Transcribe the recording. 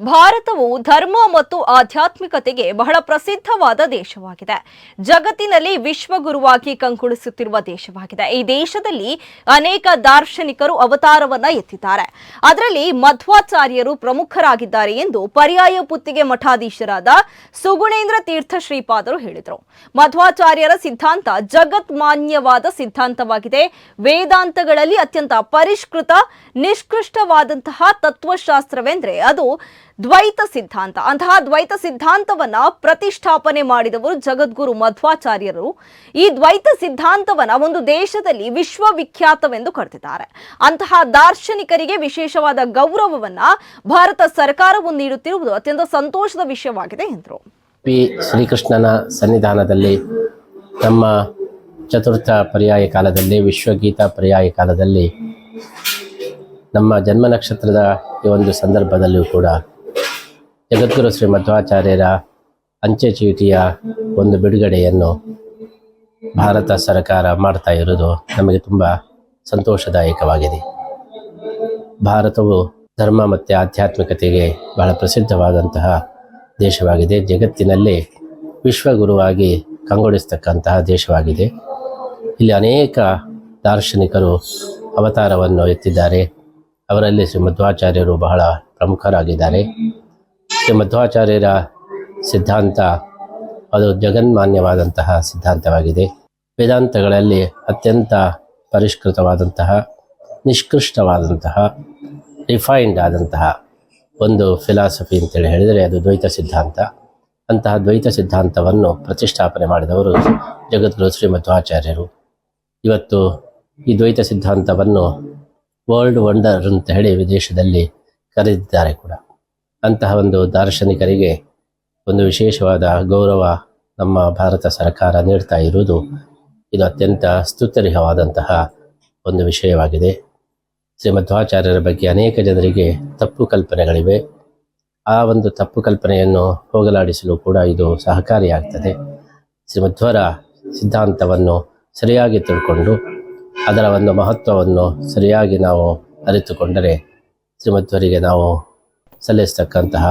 ಭಾರತವು ಧರ್ಮ ಮತ್ತು ಆಧ್ಯಾತ್ಮಿಕತೆಗೆ ಬಹಳ ಪ್ರಸಿದ್ಧವಾದ ದೇಶವಾಗಿದೆ. ಜಗತ್ತಿನಲ್ಲಿ ವಿಶ್ವಗುರುವಾಗಿ ಕಂಕುಳಿಸುತ್ತಿರುವ ದೇಶವಾಗಿದೆ. ಈ ದೇಶದಲ್ಲಿ ಅನೇಕ ದಾರ್ಶನಿಕರು ಅವತಾರವನ್ನ ಎತ್ತಿದ್ದಾರೆ. ಅದರಲ್ಲಿ ಮಧ್ವಾಚಾರ್ಯರು ಪ್ರಮುಖರಾಗಿದ್ದಾರೆ ಎಂದು ಪರ್ಯಾಯ ಪುತ್ತಿಗೆ ಮಠಾಧೀಶರಾದ ಸುಗುಣೇಂದ್ರ ತೀರ್ಥ ಶ್ರೀಪಾದರು ಹೇಳಿದರು. ಮಧ್ವಾಚಾರ್ಯರ ಸಿದ್ಧಾಂತ ಜಗತ್ ಮಾನ್ಯವಾದ ಸಿದ್ಧಾಂತವಾಗಿದೆ. ವೇದಾಂತಗಳಲ್ಲಿ ಅತ್ಯಂತ ಪರಿಷ್ಕೃತ, ನಿಷ್ಕೃಷ್ಟವಾದಂತಹ ತತ್ವಶಾಸ್ತ್ರವೆಂದ್ರೆ ಅದು ದ್ವೈತ ಸಿದ್ಧಾಂತ. ಅಂತಹ ದ್ವೈತ ಸಿದ್ಧಾಂತವನ್ನ ಪ್ರತಿಷ್ಠಾಪನೆ ಮಾಡಿದವರು ಜಗದ್ಗುರು ಮಧ್ವಾಚಾರ್ಯರು. ಈ ದ್ವೈತ ಸಿದ್ಧಾಂತವನ್ನ ಒಂದು ದೇಶದಲ್ಲಿ ವಿಶ್ವವಿಖ್ಯಾತವೆಂದು ಕರೆದಿದ್ದಾರೆ. ಅಂತಹ ದಾರ್ಶನಿಕರಿಗೆ ವಿಶೇಷವಾದ ಗೌರವವನ್ನ ಭಾರತ ಸರ್ಕಾರವು ನೀಡುತ್ತಿರುವುದು ಅತ್ಯಂತ ಸಂತೋಷದ ವಿಷಯವಾಗಿದೆ, ಎಂದರು. ಪಿ. ಶ್ರೀಕೃಷ್ಣನ ಸನ್ನಿಧಾನದಲ್ಲಿ ನಮ್ಮ ಚತುರ್ಥ ಪರ್ಯಾಯ ಕಾಲದಲ್ಲಿ, ವಿಶ್ವಗೀತ ಪರ್ಯಾಯ ಕಾಲದಲ್ಲಿ ನಮ್ಮ ಜನ್ಮ ನಕ್ಷತ್ರದ ಈ ಒಂದು ಸಂದರ್ಭದಲ್ಲಿಯೂ ಕೂಡ ಜಗದ್ಗುರು ಶ್ರೀ ಮಧ್ವಾಚಾರ್ಯರ ಅಂಚೆ ಚೀಟಿಯ ಒಂದು ಬಿಡುಗಡೆಯನ್ನು ಭಾರತ ಸರ್ಕಾರ ಮಾಡ್ತಾ ಇರೋದು ನಮಗೆ ತುಂಬ ಸಂತೋಷದಾಯಕವಾಗಿದೆ. ಭಾರತವು ಧರ್ಮ ಮತ್ತು ಆಧ್ಯಾತ್ಮಿಕತೆಗೆ ಬಹಳ ಪ್ರಸಿದ್ಧವಾದಂತಹ ದೇಶವಾಗಿದೆ. ಜಗತ್ತಿನಲ್ಲಿ ವಿಶ್ವಗುರುವಾಗಿ ಕಂಗೊಳಿಸ್ತಕ್ಕಂತಹ ದೇಶವಾಗಿದೆ. ಇಲ್ಲಿ ಅನೇಕ ದಾರ್ಶನಿಕರು ಅವತಾರವನ್ನು ಎತ್ತಿದ್ದಾರೆ. ಅವರಲ್ಲಿ ಶ್ರೀ ಮಧ್ವಾಚಾರ್ಯರು ಬಹಳ ಪ್ರಮುಖರಾಗಿದ್ದಾರೆ. ಶ್ರೀ ಮಧ್ವಾಚಾರ್ಯರ ಸಿದ್ಧಾಂತ, ಅದು ಜಗನ್ಮಾನ್ಯವಾದಂತಹ ಸಿದ್ಧಾಂತವಾಗಿದೆ. ವೇದಾಂತಗಳಲ್ಲಿ ಅತ್ಯಂತ ಪರಿಷ್ಕೃತವಾದಂತಹ, ನಿಷ್ಕೃಷ್ಟವಾದಂತಹ ರಿಫೈನ್ಡ್ ಆದಂತಹ ಒಂದು ಫಿಲಾಸಫಿ ಅಂತೇಳಿ ಹೇಳಿದರೆ ಅದು ದ್ವೈತ ಸಿದ್ಧಾಂತ. ಅಂತಹ ದ್ವೈತ ಸಿದ್ಧಾಂತವನ್ನು ಪ್ರತಿಷ್ಠಾಪನೆ ಮಾಡಿದವರು ಜಗದ್ಗುರು ಶ್ರೀ ಮಧ್ವಾಚಾರ್ಯರು ಇವತ್ತು ಈ ದ್ವೈತ ಸಿದ್ಧಾಂತವನ್ನು ವರ್ಲ್ಡ್ ವಂಡರ್ ಅಂತ ಹೇಳಿ ವಿದೇಶದಲ್ಲಿ ಕರೆದಿದ್ದಾರೆ ಕೂಡ. ಅಂತಹ ಒಂದು ದಾರ್ಶನಿಕರಿಗೆ ಒಂದು ವಿಶೇಷವಾದ ಗೌರವ ನಮ್ಮ ಭಾರತ ಸರ್ಕಾರ ನೀಡ್ತಾ ಇರುವುದು ಇದು ಅತ್ಯಂತ ಸ್ತುತ್ಯರ್ಹವಾದಂತಹ ಒಂದು ವಿಷಯವಾಗಿದೆ. ಶ್ರೀಮಧ್ವಾಚಾರ್ಯರ ಬಗ್ಗೆ ಅನೇಕ ಜನರಿಗೆ ತಪ್ಪು ಕಲ್ಪನೆಗಳಿವೆ. ಆ ಒಂದು ತಪ್ಪು ಕಲ್ಪನೆಯನ್ನು ಹೋಗಲಾಡಿಸಲು ಕೂಡ ಇದು ಸಹಕಾರಿಯಾಗ್ತದೆ. ಶ್ರೀಮಧ್ವರ ಸಿದ್ಧಾಂತವನ್ನು ಸರಿಯಾಗಿ ತಿಳ್ಕೊಂಡು ಅದರ ಒಂದು ಮಹತ್ವವನ್ನು ಸರಿಯಾಗಿ ನಾವು ಅರಿತುಕೊಂಡರೆ ಶ್ರೀಮಧ್ವರಿಗೆ ನಾವು ಸಲ್ಲಿಸ್ತಕ್ಕಂತಹ